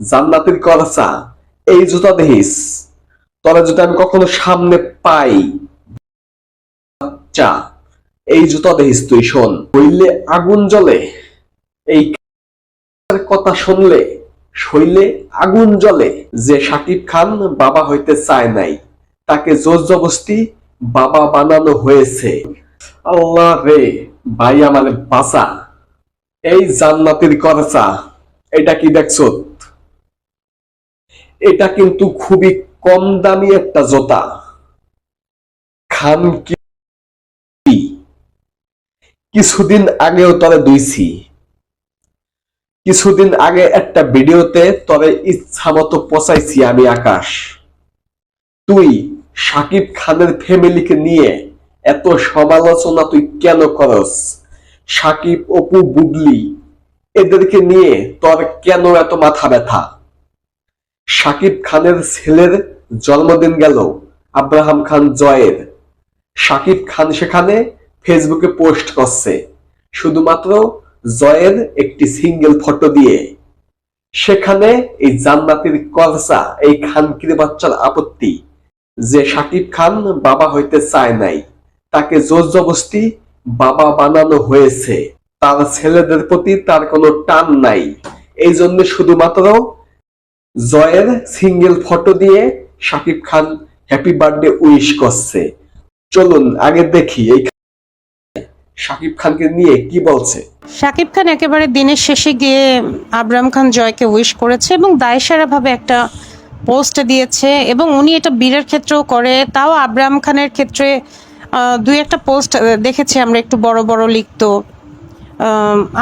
জান্নাতের করসা এই জুতা দেহিস তোরা যদি আমি কখনো সামনে পাই চা এই জুতা দেখিস তুই, শোন। হইলে আগুন জ্বলে, এই কথা শুনলে, শৈলে আগুন জ্বলে, যে সাকিব খান বাবা হইতে চায় নাই, তাকে জোর জবস্তি বাবা বানানো হয়েছে। আল্লাহ রে, ভাই আমার বাসা এই জান্নাতের করচা, এটা কি দেখছ? এটা কিন্তু খুবই কম দামি একটা জোতা। খানকি কিছুদিন আগেও তরে দুইছি কিছুদিন আগে একটা ভিডিওতে তবে ইচ্ছা মতো পচাইছি আমি আকাশ। তুই সাকিব খানের ফ্যামিলিকে নিয়ে এত সমালোচনা তুই কেন করস? সাকিব, অপু বুবলি এদেরকে নিয়ে তোর কেন এত মাথা ব্যথা? সাকিব খানের ছেলের জন্মদিন গেল, আব্রাহাম খান জয়ের। সাকিব খান সেখানে ফেসবুকে পোস্ট করছে, শুধুমাত্র জয়ের একটি সিঙ্গেল ফটো দিয়ে। সেখানে এই জান্নাতের করসা এই খানকির বাচ্চার আপত্তি, যে সাকিব খান বাবা হইতে চায় নাই, তাকে জোর জবস্তি বাবা বানানো হয়েছে। তার ছেলেদের প্রতি তার কোনো টান নাই। এই জন্য শুধুমাত্র জয়ের সিঙ্গেল ফটো দিয়ে Shakib Khan happy birthday wish করছে। চলুন, আগে দেখি এই সাকিব খানকে নিয়ে কি বলছে। শাকিব খান একেবারে দিনের শেষে গিয়ে আবরাম খান জয়কে উইশ করেছে এবং দায়সারা ভাবে একটা পোস্ট দিয়েছে এবং উনি এটা বীরের ক্ষেত্রেও করে, তাও আবরাম খানের ক্ষেত্রে দুই একটা পোস্ট দেখেছি আমরা একটু বড় বড় লিখতো।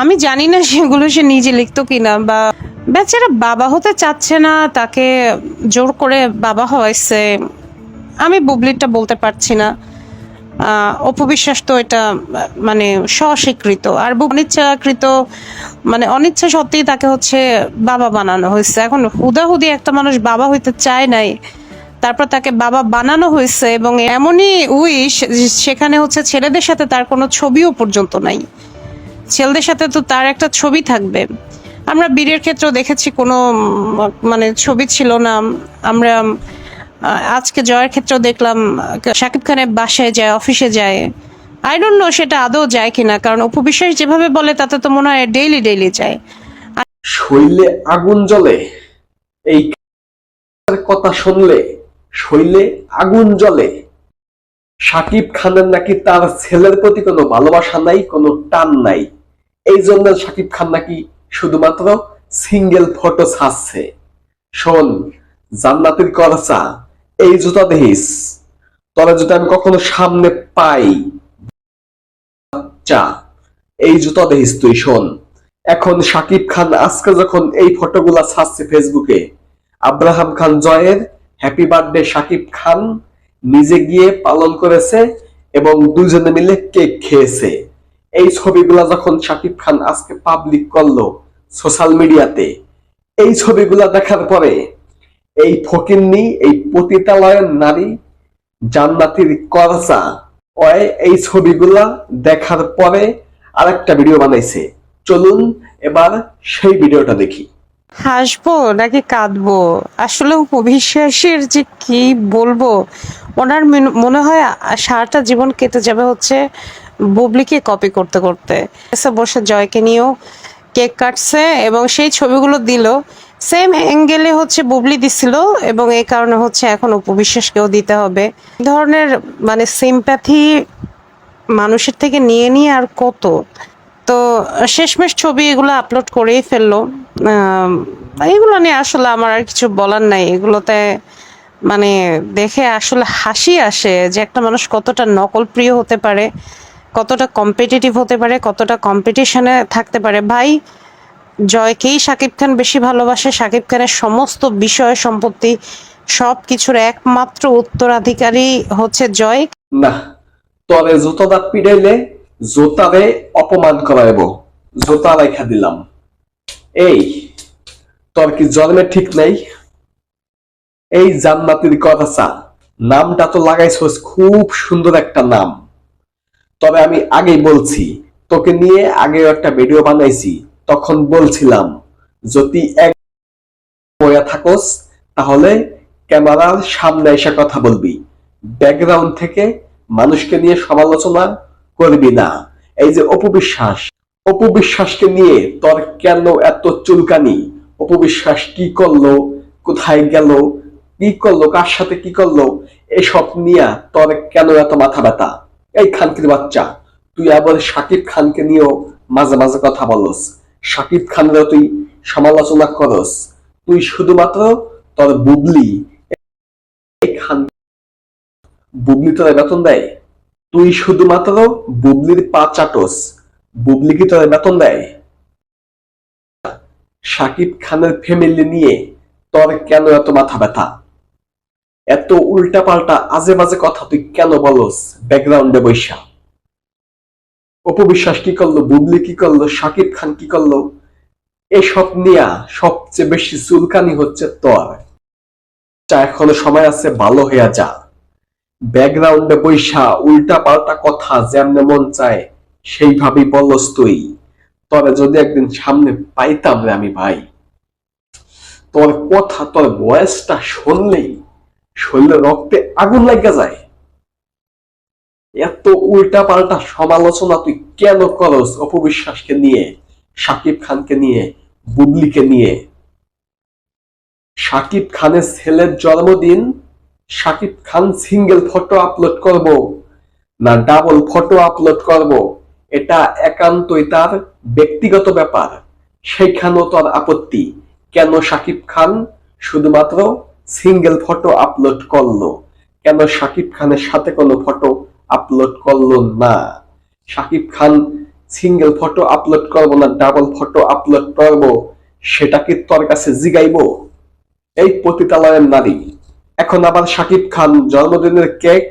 আমি জানি না সেগুলো সে নিজে লিখতো কিনা বা বেচারা বাবা হতে চাচ্ছে না, তাকে জোর করে বাবা হওয়াইছে। আমি বুবলিটা বলতে পারছি না। অপবিশ্বাস তো এটা মানে স্বস্বীকৃত। আর অনিচ্ছাকৃত মানে অনিচ্ছা সত্যিই তাকে হচ্ছে বাবা বানানো হয়েছে। এখন হুদাহুদি একটা মানুষ বাবা হইতে চায় নাই, তারপর তাকে বাবা বানানো হয়েছে এবং এমনই উইশ সেখানে হচ্ছে ছেলেদের সাথে তার কোনো ছবিও পর্যন্ত নাই। ছেলেদের সাথে তো তার একটা ছবি থাকবে। আমরা বীরের ক্ষেত্রেও দেখেছি কোনো মানে ছবি ছিল না। আমরা আজকে জয়ের ক্ষেত্রেও দেখলাম, শাকিব খানের বাসায় যায়, অফিসে যায়। আই ডোন্ট নো সেটা আদৌ যায় কিনা, কারণ উপবিশ্বাস যেভাবে বলে, তাতে তো মনে হয় ডেইলি ডেইলি যায়। শৈলে আগুন জ্বলে, এই কথা শুনলে শৈলে আগুন জ্বলে। সাকিব খানের নাকি তার ছেলের প্রতি কোনো ভালোবাসা নাই, কোনো টান নাই। এই জন্য সাকিব খান নাকি শুধুমাত্র সিঙ্গেল ফটো ছাড়ছে। শোন, জান্নাতের করচা, এই জুতা দেখিস। তোরা যদি আমি কখনো সামনে পাই। চা এই জুতা দেখিস তুই, শোন। এখন সাকিব খান আজকে যখন এই ফটোগুলা ছাড়ছে ফেসবুকে, আব্রাহাম খান জয়ের হ্যাপি বার্থডে সাকিব খান নিজে গিয়ে পালন করেছে এবং দুজনে মিলে কেক খেয়েছে। এই ছবিগুলা যখন শাকিব খান আজকে পাবলিক করল সোশ্যাল মিডিয়াতে এই ছবিগুলা দেখার পরে এই ফকিন্নি, এই পতিতালয়ের নারী, জান্নাতির করচা ওই, এই ছবিগুলা দেখার পরে আরেকটা ভিডিও বানাইছে। চলুন এবার সেই ভিডিওটা দেখি। হাসবো নাকি কাঁদবো? আসলে অবিশ্বাসের যে কি বলব? ওনার মনে হয় সারাটা জীবন কেটে যাবে হচ্ছে বুবলিকে কপি করতে করতে। বসে জয়কে নিয়েও কেক কাটছে এবং সেই ছবিগুলো দিল। সেম অ্যাঙ্গেলে হচ্ছে বুবলি দিছিল এবং এই কারণে হচ্ছে এখন উপবিশ্বাসকেও দিতে হবে। ধরনের মানে সিম্প্যাথি মানুষের থেকে নিয়ে নিয়ে আর কত? তো শেষমেশ ছবি এগুলো আপলোড করেই ফেলল। এগুলো নিয়ে আসলে আমার আর কিছু বলার নাই। এগুলোতে মানে দেখে আসলে হাসি আসে যে একটা মানুষ কতটা নকল প্রিয় হতে পারে, কতটা কম্পিটিটিভ হতে পারে, কতটা কম্পিটিশনে থাকতে পারে। ভাই, জয়কেই শাকিব খান বেশি ভালোবাসে? শাকিব খানের সমস্ত বিষয় সম্পত্তি সব কিছুর একমাত্র উত্তরাধিকারী হচ্ছে জয়। না তরে জুতোটা পিড়াইলে জোতারে অপমান করাইব। জোতা রেখা দিলাম। এই, তোর কি জন্মে ঠিক নাই? এই জান্নাতির কথা চা। নামটা তো লাগাইছস, খুব সুন্দর একটা নাম। তবে আমি আগে বলছি, তোকে নিয়ে আগে একটা ভিডিও বানাইছি, তখন বলছিলাম, যদি এক থাকোস, তাহলে ক্যামেরার সামনে এসে কথা বলবি। ব্যাকগ্রাউন্ড থেকে মানুষকে নিয়ে সমালোচনা করবি না। এই যে অপবিশ্বাস। অপবিশ্বাসকে নিয়ে তোর কেন এত চুলকানি? অপবিশ্বাস কি করল? কোথায় গেল? কি করল? কার সাথে কি করল? এসব নিয়ে তোর কেন এত মাথা ব্যথা? এই খানকির বাচ্চা, তুই আবার সাকিব খানকে নিয়েও মাঝে মাঝে কথা বলস। সাকিব খানরা তুই সমালোচনা করস। তুই শুধুমাত্র তোর বুবলি খান বুবলি তোর বেতন দেয়? তুই শুধুমাত্র বুবলির পা চাটস। বুবলি কি তোর বেতন দেয়। সাকিব খানের ফ্যামিলি নিয়ে তোর কেন এত মাথা ব্যথা? এত উল্টা পাল্টা আজে বাজে কথা তুই কেন বলস ব্যাকগ্রাউন্ডে বৈশা? অপবিশ্বাস কি করল? বুবলি কি করল? সাকিব খান কি করল? এসব নিয়া সবচেয়ে বেশি চুলকানি হচ্ছে তোর। যা এখনও সময় আছে, ভালো হইয়া যা। ব্যাকগ্রাউন্ডে বৈশা উল্টা পাল্টা কথা যেমনে মন চায় সেইভাবেই বলস তুই তবে যদি একদিন সামনে পাইতাম রে আমি ভাই, তোর কথা, তোর বয়সটা শুনলেই শরীরে রক্তে আগুন লাগা যায়। এত উল্টা পাল্টা সমালোচনা তুই কেন করস অপবিশ্বাসকে নিয়ে, সাকিব খানকে নিয়ে, বুবলিকে নিয়ে? সাকিব খানের ছেলের জন্মদিন, Shakib Khan single photo upload করব না ডাবল ফটো আপলোড করব? এটা একান্তই তার ব্যক্তিগত ব্যাপার। সেইখানেও তোর আপত্তি। কেন সাকিব খান শুধুমাত্র সিঙ্গেল ফটো আপলোড করল? কেন সাকিব খানের সাথে কোনো ফটো আপলোড করল না? Shakib Khan single photo upload করব না ডাবল ফটো আপলোড করব, সেটা কি তোর কাছে জিগাইবো? এই পতিতালয়ের নারী। এখন আবার সাকিব খান জন্মদিনের কেক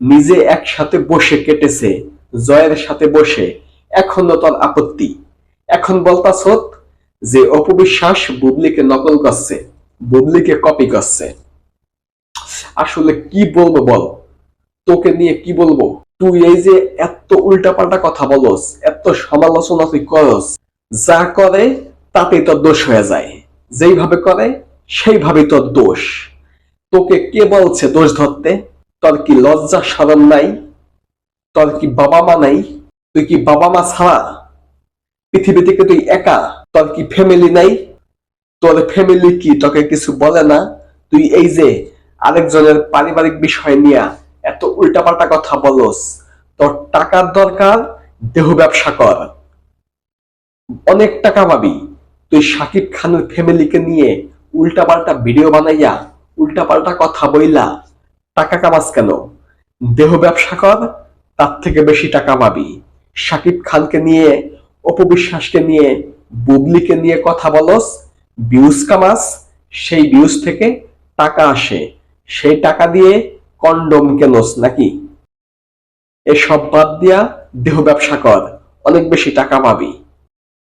নিজে একসাথে বসে কেটেছে। জয়ের সাথে বসে, এখনও তোর আপত্তি। এখন বলতাছ যে অপবিশ্বাস বুবলিকে নকল করছে, বুবলিকে কপি করছে। আসলে কি বলব বল? তোকে নিয়ে কি বলব? তুই এই যে এত উল্টাপাল্টা কথা বলস, এত সমালোচনা তুই করস, যা করে তাতেই তোর দোষ হয়ে যায়। যেইভাবে করে, সেইভাবেই তোর দোষ। তোকে কে বলছে দোষ ধরতে? তোর কি লজ্জা সরম নাই? তোর কি বাবা মা নাই? তুই কি বাবা মা ছাড়া? পৃথিবী থেকে তুই একা? তোর কি ফ্যামিলি নাই? তোর ফ্যামিলি কি তোকে কিছু বলে না? তুই এই যে আরেকজনের পারিবারিক বিষয় নিয়ে এত উল্টাপাল্টা কথা বলস, তোর টাকার দরকার, দেহ ব্যবসা কর। অনেক টাকা পাবি। তুই সাকিব খানের ফ্যামিলিকে নিয়ে উল্টাপাল্টা ভিডিও বানাইয়া, উল্টাপাল্টা কথা বইলা, টাকা কামাস কেন? দেহ ব্যবসা কর তার থেকে বেশি টাকা পাবি। সাকিব খানকে নিয়ে অপবিশ্বাসকে নিয়ে, বুবলিকে নিয়ে কথা বলস ভিউজ কামাস, সেই ভিউজ থেকে টাকা আসে। সেই টাকা দিয়ে কন্ডম কেনস নাকি? এসব বাদ দিয়া দেহ ব্যবসা কর, অনেক বেশি টাকা পাবি।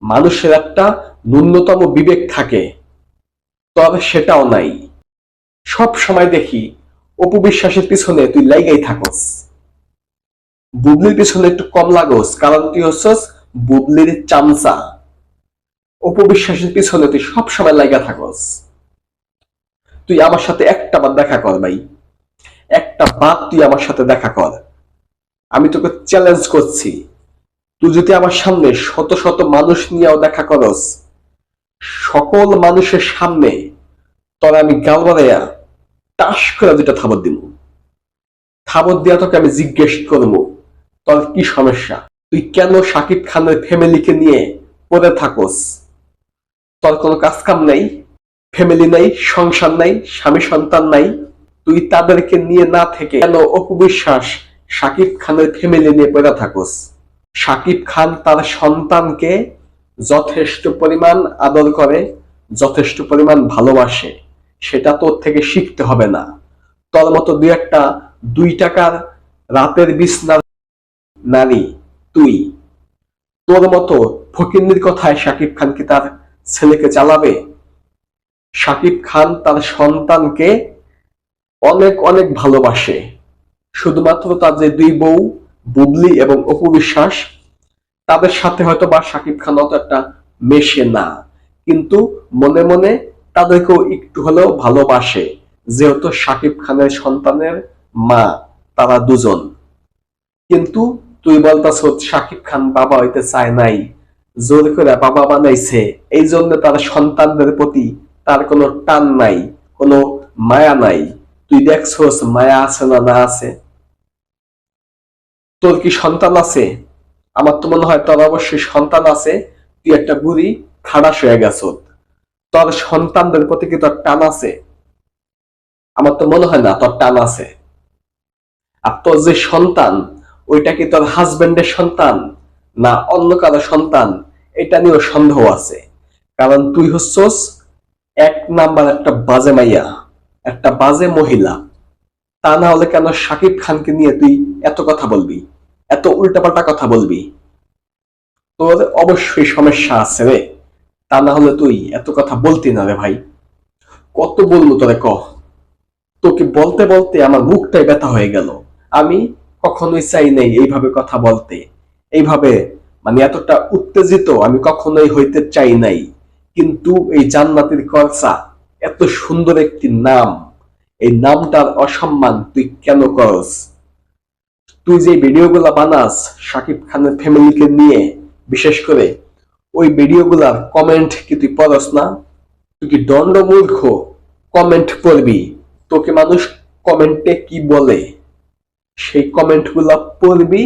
মানুষের একটা ন্যূনতম বিবেক থাকে, তবে সেটাও নাই। সব সময় দেখি অপবিশ্বাসের পিছনে তুই লাইগাই থাকস। বুবলির পিছনে একটু কম লাগোস, কারণ তুই হচ্ছস, বুবলির চামচা অপবিশ্বাসের পিছনে তুই সব সময় লাইগা থাকস। তুই আমার সাথে একটা বার দেখা কর ভাই, একটা বার তুই আমার সাথে দেখা কর। আমি তোকে চ্যালেঞ্জ করছি, তুই যদি আমার সামনে শত শত মানুষ নিয়েও দেখা করস, সকল মানুষের সামনে তবে আমি গাল বানাইয়া টাস করে দুটা থাবত দিব থাবত দিয়া তোকে আমি জিজ্ঞেস করব তোর কি সমস্যা? তুই কেন সাকিব খানের ফ্যামিলিকে নিয়ে পড়ে থাকস? তোর কোনো কাজ কাম নাই, ফ্যামিলি নাই, সংসার নাই, স্বামী সন্তান নাই। তুই তাদেরকে নিয়ে না থেকে কেন অপবিশ্বাস সাকিব খানের ফ্যামিলি নিয়ে পড়ে থাকস? সাকিব খান তার সন্তানকে যথেষ্ট পরিমাণ আদর করে, যথেষ্ট পরিমাণ ভালোবাসে। সেটা তোর থেকে শিখতে হবে না। তোর মতো দুই একটা, দুই টাকার রাতের বিছনার নারী তুই। তোর মতো ফকিন্নির কথায় সাকিব খান কি তার ছেলেকে চালাবে সাকিব খান তার সন্তানকে অনেক অনেক ভালোবাসে। শুধুমাত্র তার যে দুই বউ, বুবলি এবং অপু বিশ্বাস, তাদের সাথে হয়তো বা শাকিব খান অত একটা মেশে না। কিন্তু মনে মনে তাদেরকেও একটু হলেও ভালোবাসে, যেহেতু শাকিব খানের সন্তানের মা, তারা দুজন। কিন্তু তুই বলতাছ শাকিব খান বাবা হইতে চায় নাই, জোর করে বাবা বানাইছে এই জন্য তার সন্তানদের প্রতি তার কোনো টান নাই, কোনো মায়া নাই। তুই দেখছস, মায়া আছে না না আছে? তোর কি সন্তান আছে? আমার তো মনে হয় তোর অবশ্যই সন্তান আছে, তুই একটা বুড়ি, খাড়াস হয়ে গেছ। তোর সন্তানদের প্রতি কি তোর টান আছে? আমার তো মনে হয় না তোর টান আছে। আর তোর যে সন্তান ওইটা কি তোর হাজবেন্ডের সন্তান না অন্য কারও সন্তান? এটা নিয়েও সন্দেহ আছে। কারণ তুই হচ্ছস এক নাম্বার একটা বাজে মাইয়া, একটা বাজে মহিলা। তা না হলে কেন শাকিব খানকে নিয়ে তুই এত কথা বলবি? এত উল্টাপাল্টা কথা বলবি? তোর অবশ্যই সমস্যা আছে রে। তা না হলে তুই এত কথা বলতি না রে ভাই। কত বলব তোরে ক? তোকে বলতে বলতে আমার মুখটাই ব্যথা হয়ে গেল। আমি কখনোই চাই নাই এইভাবে কথা বলতে। এইভাবে মানে এতটা উত্তেজিত আমি কখনোই হইতে চাই নাই। কিন্তু এই জান্নাতের কর্সা এত সুন্দর একটি নাম, এই নামটার অসম্মান তুই কেন করস? তুই যে ভিডিওগুলা বানাস শাকিব খানের ফ্যামিলিকে নিয়ে, বিশেষ করে ওই ভিডিওগুলার কমেন্ট কি তুই পড়স না? তুই কি দণ্ড মূর্খ কমেন্ট পড়বি। তোকে মানুষ কমেন্টে কি বলে? সেই কমেন্টগুলা পড়বি,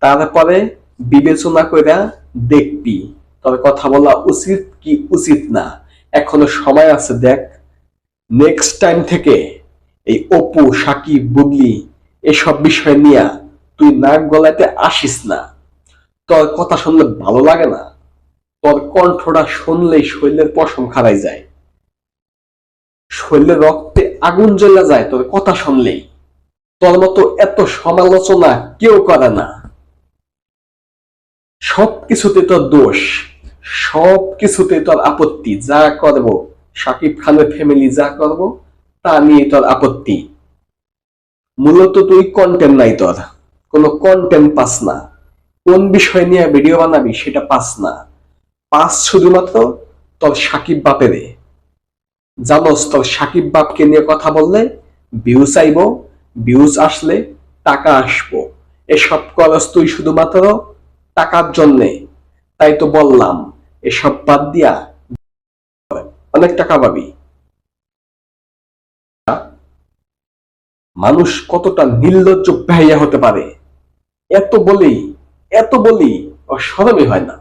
তারপরে বিবেচনা করে দেখবি। তবে কথা বলা উচিত কি উচিত না? এখনও সময় আছে, দেখ। নেক্সট টাইম থেকে এই অপু, সাকিব, বুবলি, এসব বিষয় নিয়ে তুই নাক গলাতে আসিস না। তোর কথা শুনলে ভালো লাগে না? তোর কণ্ঠটা শুনলেই শরীরের পশম খারাই যায়। শরীরের রক্তে আগুন জ্বলে যায় তোর কথা শুনলেই। তোর মতো এত সমালোচনা কেউ করে না। সব কিছুতে তোর দোষ সব কিছুতে তোর আপত্তি, যা করব, সাকিব খানের ফ্যামিলি যা করব, তা নিয়ে তোর আপত্তি। মূলত তুই কন্টেন্ট নাই তোর, কোনো কন্টেন্ট পাস না। কোন বিষয় নিয়ে ভিডিও বানাবি সেটা পাস না। পাস শুধুমাত্র তোর সাকিব বাপেরে। জানোস তোর সাকিব বাপকে নিয়ে কথা বললে ভিউজ আইব ভিউজ আসলে টাকা আসব। এসব করস তুই শুধুমাত্র টাকার জন্যে। তাই তো বললাম, এসব বাদ দিয়া অনেক টাকা পাবি। মানুষ কতটা নির্লজ্জ ব্যয়া হতে পারে? এত বলি এত বলি ও সরমই হয় না।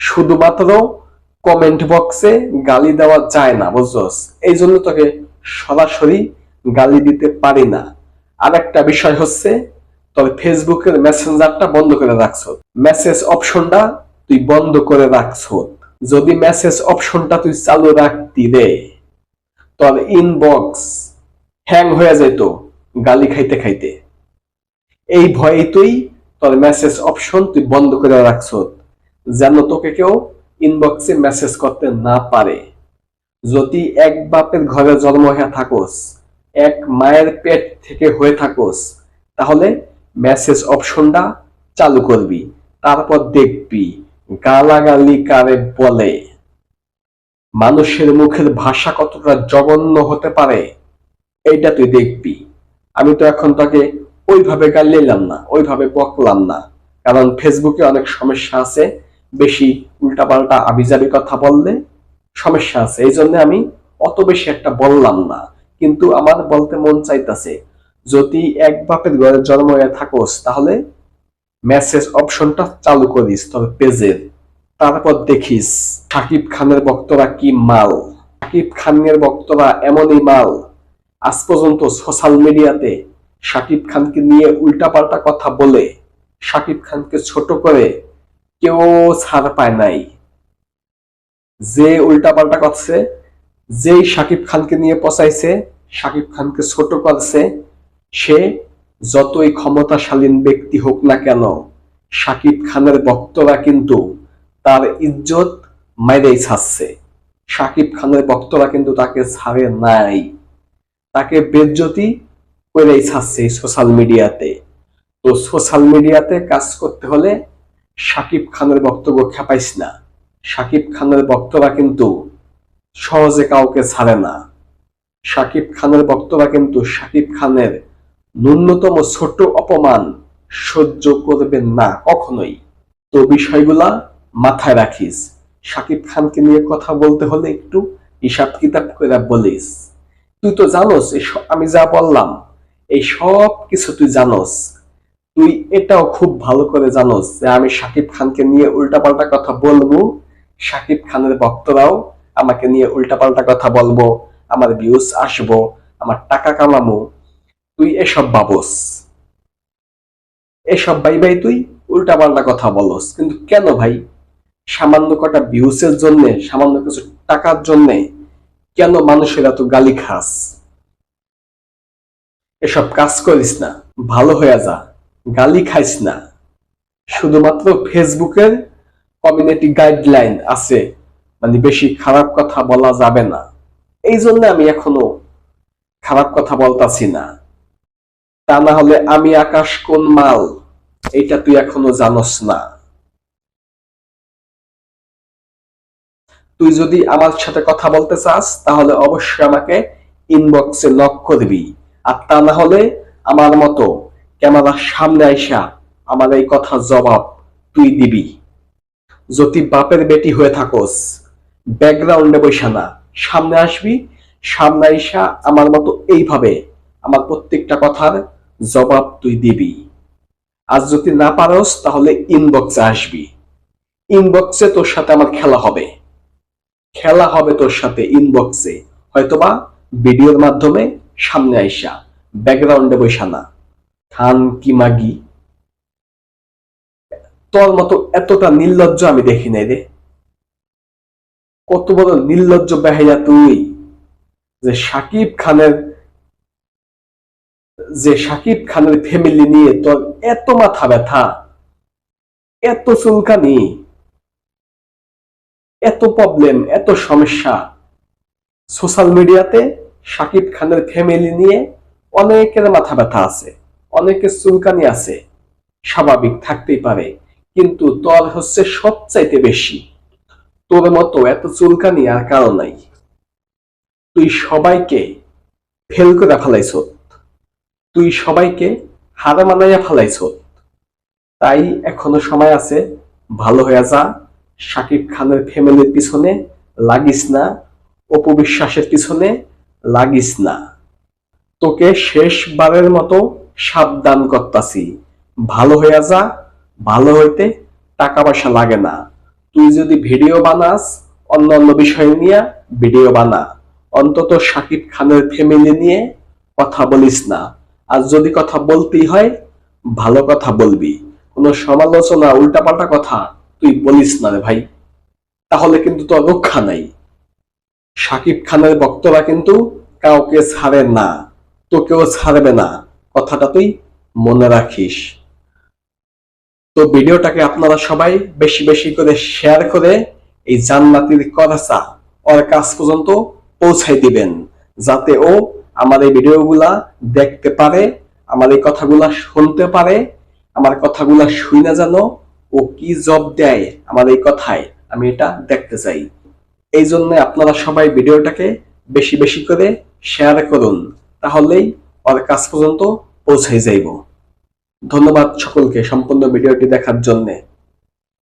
শুধুমাত্র কমেন্ট বক্সে গালি দেওয়া যায় না, বুঝছস? এই জন্য তোকে সরাসরি গালি দিতে পারি না। আর একটা বিষয় হচ্ছে, তবে ফেসবুকের মেসেঞ্জারটা বন্ধ করে রাখছো। মেসেজ অপশনটা তুই বন্ধ করে রাখছো। যদি মেসেজ অপশনটা তুই চালু রাখতি রে, তোর ইনবক্স হ্যাং হয়ে যেত গালি খাইতে খাইতে। এই ভয়ে তুই তোর মেসেজ অপশন তুই বন্ধ করে রাখছো, যেন তোকে কেউ ইনবক্সে মেসেজ করতে না পারে। যদি এক বাপের ঘরে জন্ম হয়ে থাকোস এক মায়ের পেট থেকে হয়ে থাকোস, তাহলে মেসেজ অপশনটা চালু করবি, তারপর দেখবি গালাগালি কারে বলে। মানুষের মুখের ভাষা কতটা জঘন্য হতে পারে, এইটা তুই দেখবি। আমি তো এখন তাকে ওইভাবে গালিলাম না, ওইভাবে বকলাম না, কারণ ফেসবুকে অনেক সমস্যা আছে, বেশি উল্টাপাল্টা আবিজাবি কথা বললে সমস্যা আছে এই জন্য আমি অত বেশি একটা বললাম না। কিন্তু আমার বলতে মন চাইতাছে, যদি এক বাপের ঘরে জন্ম হয়ে থাকোস, তাহলে মেসেজ অপশনটা চালু করিস তোর পেজের তারপর দেখিস, সাকিব খানের বক্তরা কি মাল? সাকিব খানের বক্তরা এমনই মাল। আজ পর্যন্ত সোশ্যাল মিডিয়াতে সাকিব খানকে নিয়ে উল্টাপাল্টা কথা বলে, সাকিব খানকে ছোট করে কেউ ছাড় পায় নাই। যে উল্টাপাল্টা করছে যেই সাকিব খানকে নিয়ে পচাইছে, সাকিব খানকে ছোট করছে, সে যতই ক্ষমতাশালীন ব্যক্তি হোক না কেন, সাকিব খানের ভক্তরা কিন্তু তার ইজ্জত মাইরেই ছাড়ছে। সাকিব খানের ভক্তরা কিন্তু তাকে ছাড়ে নাই। তাকে বেজ্জতি করেই ছাড়ছে সোশ্যাল মিডিয়াতে। তো সোশ্যাল মিডিয়াতে কাজ করতে হলে সাকিব খানের বক্তব্য খেপাইস না। সাকিব খানের বক্তরা কিন্তু সহজে কাউকে ছাড়ে না। শাকিব খানের বক্তরা কিন্তু শাকিব খানের ন্যূনতম ছোট অপমান সহ্য করবেন না কখনোই। তো বিষয়গুলা মাথায় রাখিস। শাকিব খানকে নিয়ে কথা বলতে হলে একটু হিসাব কিতাব করে বলিস। তুই তো জানোস আমি যা বললাম, এই সব কিছু তুই জানোস। তুই এটাও খুব ভালো করে জানোস যে আমি শাকিব খানকে নিয়ে উল্টাপাল্টা কথা বলব। শাকিব খানের ভক্তরাও আমাকে নিয়ে উল্টাপাল্টা কথা বলব, আমার ভিউজ আসব, আমার টাকা কামামো তুই এসব ভাবস এসব ভাই ভাই তুই উল্টাপাল্টা কথা বলস। কিন্তু কেন ভাই? সামান্য কটা ভিউসের জন্য, সামান্য কিছু টাকার জন্য কেন মানুষের এত গালি খাস? এসব কাজ করিস না, ভালো হয়ে যা, গালি খাইস না। শুধুমাত্র ফেসবুকের কমিউনিটি গাইডলাইন আছে। মানে বেশি খারাপ কথা বলা যাবে না। এই জন্য আমি এখনও খারাপ কথা বলতাছি না। তা না হলে আমি আকাশ কোন মাল এটা তুই এখনও জানস না। তুই যদি আমার সাথে কথা বলতে চাস, তাহলে অবশ্যই আমাকে ইনবক্সে নক করবি আর তা না হলে আমার মতো ক্যামেরার সামনে আইসা আমার এই কথা জবাব তুই দিবি। যদি বাপের বেটি হয়ে থাকোস ব্যাকগ্রাউন্ডে বৈশা না। সামনে আসবি, সামনে আইসা আমার মতো এইভাবে আমার প্রত্যেকটা কথার জবাব তুই দিবি। আর যদি না পারস, তাহলে ইনবক্সে আসবি। ইনবক্সে তোর সাথে আমার খেলা হবে। খেলা হবে তোর সাথে ইনবক্সে হয়তোবা ভিডিওর মাধ্যমে সামনে আইসা, ব্যাকগ্রাউন্ডে বৈশা না। খান কি মাগি? তোর মতো এতটা নির্লজ্জ আমি দেখি নাই রে। কত বড় নির্লজ্জ বেহাইয়া তুই? যে সাকিব খানের, যে সাকিব খানের ফ্যামিলি নিয়ে তোর এত মাথা ব্যথা, এত চুলকানি, এত প্রবলেম এত সমস্যা। সোশ্যাল মিডিয়াতে সাকিব খানের ফ্যামিলি নিয়ে অনেকের মাথা ব্যথা আছে, অনেকের চুলকানি আছে, স্বাভাবিক থাকতেই পারে, কিন্তু তোর হচ্ছে সবচাইতে বেশি। তোর মতো এত চুলকানি আর কারও নাই। তুই সবাইকে ফেল করে ফেলাইছ। তুই সবাইকে হার মানাইয়া ফেলাইছ। তাই এখনও সময় আছে, ভালো হয়ে যা। সাকিব খানের ফ্যামিলির পিছনে লাগিস না। অপবিশ্বাসের পিছনে লাগিস না। তোকে শেষবারের মতো সাবধান করতাছি। ভালো হয়ে যা, ভালো হইতে টাকা পয়সা লাগে না। তুই যদি ভিডিও বানাস অন্য অন্য বিষয় নিয়ে ভিডিও বানা। অন্তত সাকিব খানের ফ্যামিলি নিয়ে কথা বলিস না। আর যদি কথা বলতেই হয়, ভালো কথা বলবি। কোনো সমালোচনা, উল্টাপাল্টা কথা তুই বলিস না রে ভাই। তাহলে কিন্তু তোর রক্ষা নাই। সাকিব খানের বক্তরা কিন্তু কাউকে ছাড়ে না। তোকেও ছাড়বে না। কথাটা তুই মনে রাখিস। তো ভিডিওটাকে আপনারা সবাই বেশি বেশি করে শেয়ার করে এই জান্নাতির করাচা ওর কাছ পর্যন্ত পৌঁছাই দিবেন, যাতে ও আমার এই ভিডিওগুলা দেখতে পারে, আমার এই কথাগুলা শুনতে পারে, আমার কথাগুলা শুই না জানো ও কি জব দেয় আমার এই কথায় আমি এটা দেখতে চাই। এই জন্য আপনারা সবাই ভিডিওটাকে বেশি বেশি করে শেয়ার করুন, তাহলেই ওর কাজ পর্যন্ত পৌঁছাই যাইব। ধন্যবাদ সকলকে সম্পূর্ণ ভিডিওটি দেখার জন্যে।